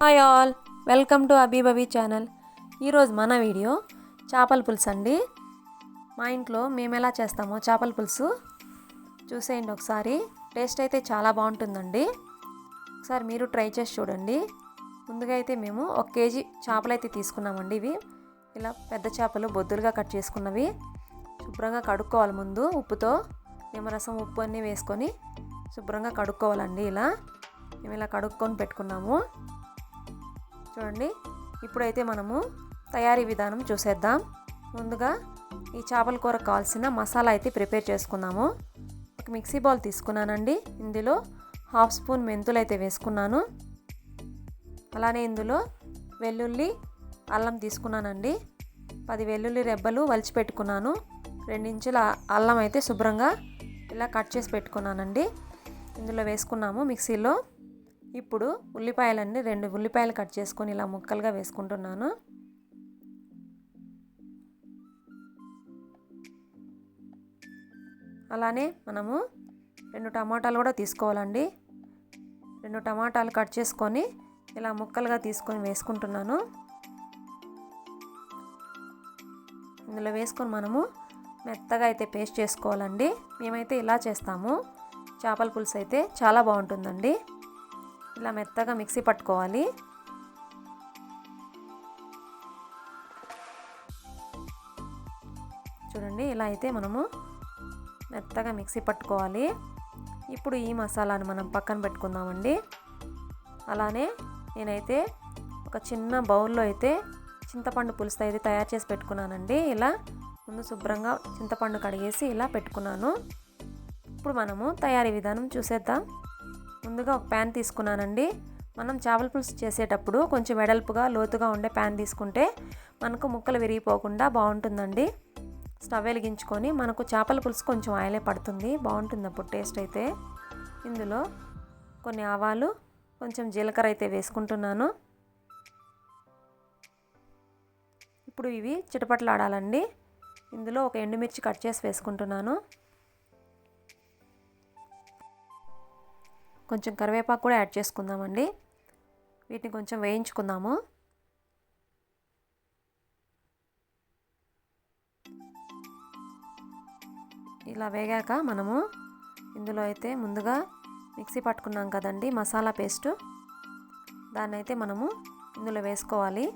Hi all welcome to అబీబబీ channel ఈరోజు మన వీడియో చేపల పులుసు అండి. మా ఇంట్లో మేము ఎలా చేస్తామో చేపల పులుసు చూసేయండి ఒకసారి. టేస్ట్ అయితే చాలా బాగుంటుందండి. ఒకసారి మీరు ట్రై చేసి చూడండి. ముందుగా అయితే మేము ఒక కేజీ చేపలు అయితే తీసుకున్నామండి ఇవి. ఇలా పెద్ద చేపలు బొద్దులుగా కట్ చేసుకున్నవి. శుభ్రంగా కడుక్కోవాలి ముందు ఉప్పుతో. నిమ్మరసం ఉప్పు అన్నీ వేసుకొని శుభ్రంగా కడుక్కోవాలండి ఇలా. మేము ఇలా కడుక్కొని పెట్టుకున్నాము. చూడండి. ఇప్పుడైతే మనము తయారీ విధానం చూసేద్దాం. ముందుగా ఈ చేపల కూర కావాల్సిన మసాలా అయితే ప్రిపేర్ చేసుకున్నాము. ఒక మిక్సీ బౌల్ తీసుకున్నానండి. ఇందులో హాఫ్ స్పూన్ మెంతులు అయితే వేసుకున్నాను. అలానే ఇందులో వెల్లుల్లి అల్లం తీసుకున్నానండి. పది వెల్లుల్లి రెబ్బలు వలిచి పెట్టుకున్నాను. రెండించుల అల్లం అయితే శుభ్రంగా ఇలా కట్ చేసి పెట్టుకున్నానండి. ఇందులో వేసుకున్నాము మిక్సీలో. ఇప్పుడు ఉల్లిపాయలన్నీ రెండు ఉల్లిపాయలు కట్ చేసుకొని ఇలా ముక్కలుగా వేసుకుంటున్నాను. అలానే మనము రెండు టమాటాలు కూడా తీసుకోవాలండి. రెండు టమాటాలు కట్ చేసుకొని ఇలా ముక్కలుగా తీసుకొని వేసుకుంటున్నాను. ఇందులో వేసుకొని మనము మెత్తగా అయితే పేస్ట్ చేసుకోవాలండి. మేమైతే ఇలా చేస్తాము. చేపల పులుసు అయితే చాలా బాగుంటుందండి. ఇలా మెత్తగా మిక్సీ పట్టుకోవాలి. చూడండి ఇలా అయితే మనము మెత్తగా మిక్సీ పట్టుకోవాలి. ఇప్పుడు ఈ మసాలాను మనం పక్కన పెట్టుకుందామండి. అలానే నేనైతే ఒక చిన్న బౌల్లో అయితే చింతపండు పులుసు అయితే తయారు చేసి పెట్టుకున్నానండి. ఇలా ముందు శుభ్రంగా చింతపండు కడిగేసి ఇలా పెట్టుకున్నాను. ఇప్పుడు మనము తయారీ విధానం చూసేద్దాం. ముందుగా ఒక ప్యాన్ తీసుకున్నానండి. మనం చేపల పులుసు చేసేటప్పుడు కొంచెం వెడల్పుగా లోతుగా ఉండే ప్యాన్ తీసుకుంటే మనకు ముక్కలు విరిగిపోకుండా బాగుంటుందండి. స్టవ్ వెలిగించుకొని మనకు చేపల పులుసు కొంచెం ఆయిలే పడుతుంది. బాగుంటుంది అప్పుడు టేస్ట్ అయితే. ఇందులో కొన్ని ఆవాలు కొంచెం జీలకర్ర అయితే వేసుకుంటున్నాను. ఇప్పుడు ఇవి చిటపట్లాడాలండి. ఇందులో ఒక ఎండుమిర్చి కట్ చేసి వేసుకుంటున్నాను. కొంచెం కరివేపాకు కూడా యాడ్ చేసుకుందామండి. వీటిని కొంచెం వేయించుకుందాము. ఇలా వేగాక మనము ఇందులో అయితే ముందుగా మిక్సీ పట్టుకున్నాం కదండి మసాలా పేస్టు. దాన్ని అయితే మనము ఇందులో వేసుకోవాలి.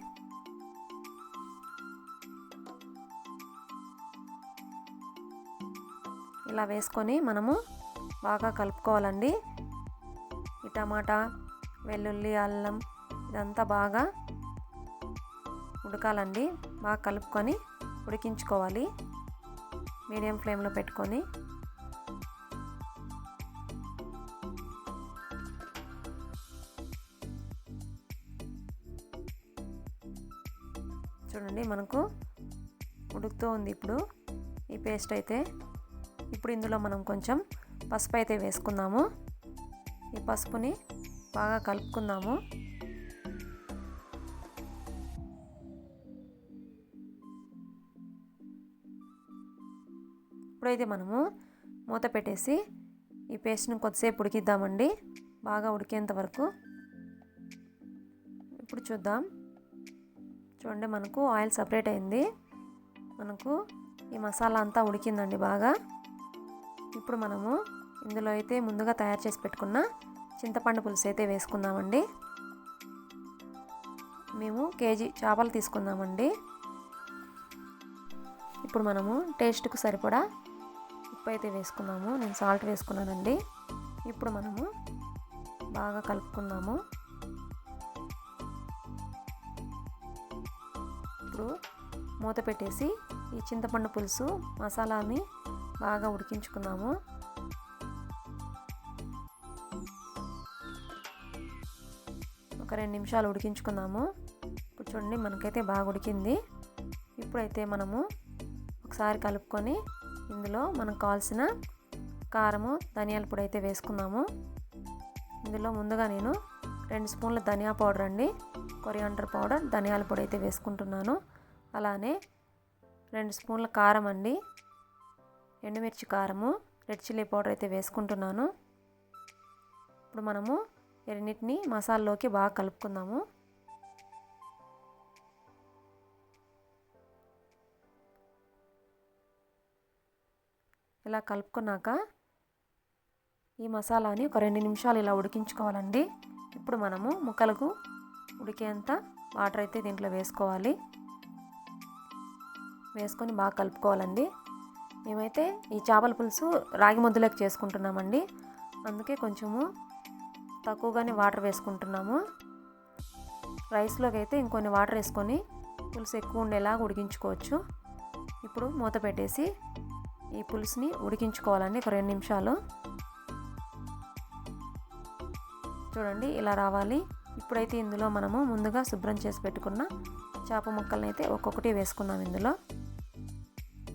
ఇలా వేసుకొని మనము బాగా కలుపుకోవాలండి. ఈ టమాటా వెల్లుల్లి అల్లం ఇదంతా బాగా ఉడకాలండి. బాగా కలుపుకొని ఉడికించుకోవాలి. మీడియం ఫ్లేమ్లో పెట్టుకొని. చూడండి మనకు ఉడుకుతూ ఉంది ఇప్పుడు. ఈ పేస్ట్ అయితే ఇప్పుడు ఇందులో మనం కొంచెం పసుపు అయితే వేసుకుందాము ఈ పసుపుని బాగా కలుపుకుందాము. ఇప్పుడైతే మనము మూత పెట్టేసి ఈ పేస్ట్ని కొద్దిసేపు ఉడికిద్దామండి. బాగా ఉడికేంత వరకు. ఇప్పుడు చూద్దాం. చూడండి మనకు ఆయిల్ సపరేట్ అయింది. మనకు ఈ మసాలా అంతా ఉడికిందండి బాగా. ఇప్పుడు మనము ఇందులో అయితే ముందుగా తయారు చేసి పెట్టుకున్న చింతపండు పులుసు అయితే వేసుకుందామండి. మేము కేజీ చేపలు తీసుకుందామండి. ఇప్పుడు మనము టేస్ట్కు సరిపడా ఉప్పు అయితే వేసుకున్నాము. నేను సాల్ట్ వేసుకున్నానండి. ఇప్పుడు మనము బాగా కలుపుకుందాము. ఇప్పుడు మూత పెట్టేసి ఈ చింతపండు పులుసు మసాలాని బాగా ఉడికించుకున్నాము. ఒక రెండు నిమిషాలు ఉడికించుకుందాము. ఇప్పుడు చూడండి మనకైతే బాగా ఉడికింది. ఇప్పుడైతే మనము ఒకసారి కలుపుకొని ఇందులో మనకు కావాల్సిన కారము ధనియాల పొడి అయితే వేసుకుందాము. ఇందులో ముందుగా నేను రెండు స్పూన్ల ధనియా పౌడర్ అండి. కొరియాండర్ పౌడర్ ధనియాల పొడి అయితే వేసుకుంటున్నాను. అలానే రెండు స్పూన్ల కారం అండి. ఎండుమిర్చి కారము రెడ్ చిల్లీ పౌడర్ అయితే వేసుకుంటున్నాను. ఇప్పుడు మనము ఈ రెండింటిని మసాలాలోకి బాగా కలుపుకుందాము. ఇలా కలుపుకున్నాక ఈ మసాలాని ఒక రెండు నిమిషాలు ఇలా ఉడికించుకోవాలండి. ఇప్పుడు మనము ముక్కలకు ఉడికేంత వాటర్ అయితే దీంట్లో వేసుకోవాలి. వేసుకొని బాగా కలుపుకోవాలండి. మేమైతే ఈ చేపల పులుసు రాగి ముద్దలోకి చేసుకుంటున్నామండి. అందుకే కొంచెము తక్కువగానే వాటర్ వేసుకుంటున్నాము. రైస్లోకి అయితే ఇంకొన్ని వాటర్ వేసుకొని పులుసు ఎక్కువ ఉండేలాగా ఉడికించుకోవచ్చు. ఇప్పుడు మూత పెట్టేసి ఈ పులుసుని ఉడికించుకోవాలండి ఒక రెండు నిమిషాలు. చూడండి ఇలా రావాలి. ఇప్పుడైతే ఇందులో మనము ముందుగా శుభ్రం చేసి పెట్టుకున్న చేప ముక్కల్ని అయితే ఒక్కొక్కటి వేసుకుందాం ఇందులో.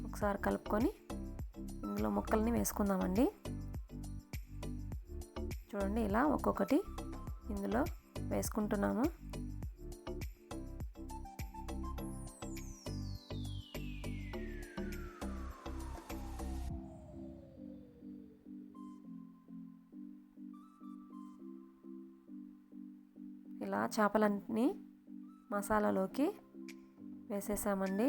ఒకసారి కలుపుకొని ఇందులో ముక్కల్ని వేసుకుందామండి. చూడండి ఇలా ఒక్కొక్కటి ఇందులో వేసుకుంటున్నాము. ఇలా చేపలన్నీ మసాలాలోకి వేసేసామండి.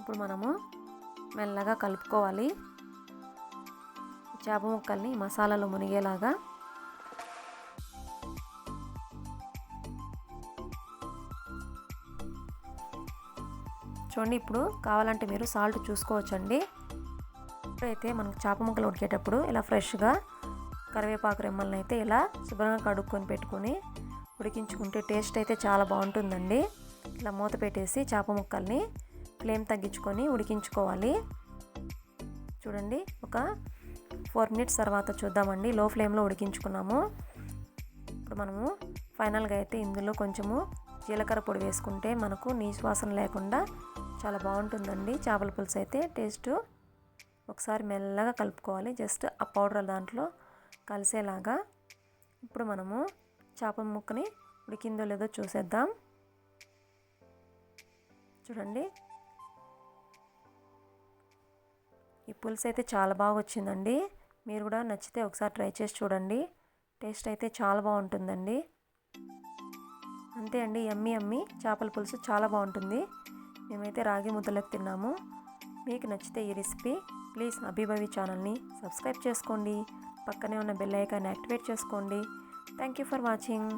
ఇప్పుడు మనము మెల్లగా కలుపుకోవాలి. చేప ముక్కల్ని మసాలాలో మునిగేలాగా. చూడండి ఇప్పుడు కావాలంటే మీరు సాల్ట్ చూసుకోవచ్చండి. ఇప్పుడైతే మనకు చేప ముక్కలు ఉడికేటప్పుడు ఇలా ఫ్రెష్గా కరివేపాకు రెమ్మల్ని అయితే ఇలా శుభ్రంగా కడుక్కొని పెట్టుకొని ఉడికించుకుంటే టేస్ట్ అయితే చాలా బాగుంటుందండి. ఇలా మూత పెట్టేసి చేప ముక్కల్ని ఫ్లేమ్ తగ్గించుకొని ఉడికించుకోవాలి. చూడండి ఒక ఫోర్ మినిట్స్ తర్వాత చూద్దామండి. లో ఫ్లేమ్లో ఉడికించుకున్నాము. ఇప్పుడు మనము ఫైనల్గా అయితే ఇందులో కొంచెము జీలకర్ర పొడి వేసుకుంటే మనకు నీసు వాసన లేకుండా చాలా బాగుంటుందండి. చేపల పులుసు అయితే టేస్ట్ ఒకసారి మెల్లగా కలుపుకోవాలి. జస్ట్ ఆ పౌడర్ దాంట్లో కలిసేలాగా. ఇప్పుడు మనము చేప ముక్కని ఉడికిందో లేదో చూసేద్దాం. చూడండి ఈ పులుసు అయితే చాలా బాగా వచ్చిందండి. మీరు కూడా నచ్చితే ఒకసారి ట్రై చేసి చూడండి. టేస్ట్ అయితే చాలా బాగుంటుందండి. అంతే అండి ఎమ్మి అమ్మి చేపల పులుసు చాలా బాగుంటుంది. మేమైతే రాగి ముద్దలకు తిన్నాము. మీకు నచ్చితే ఈ రెసిపీ ప్లీజ్ అభిభవి ఛానల్ని సబ్స్క్రైబ్ చేసుకోండి. పక్కనే ఉన్న బెల్ ఐకాన్ యాక్టివేట్ చేసుకోండి. Thank you for watching.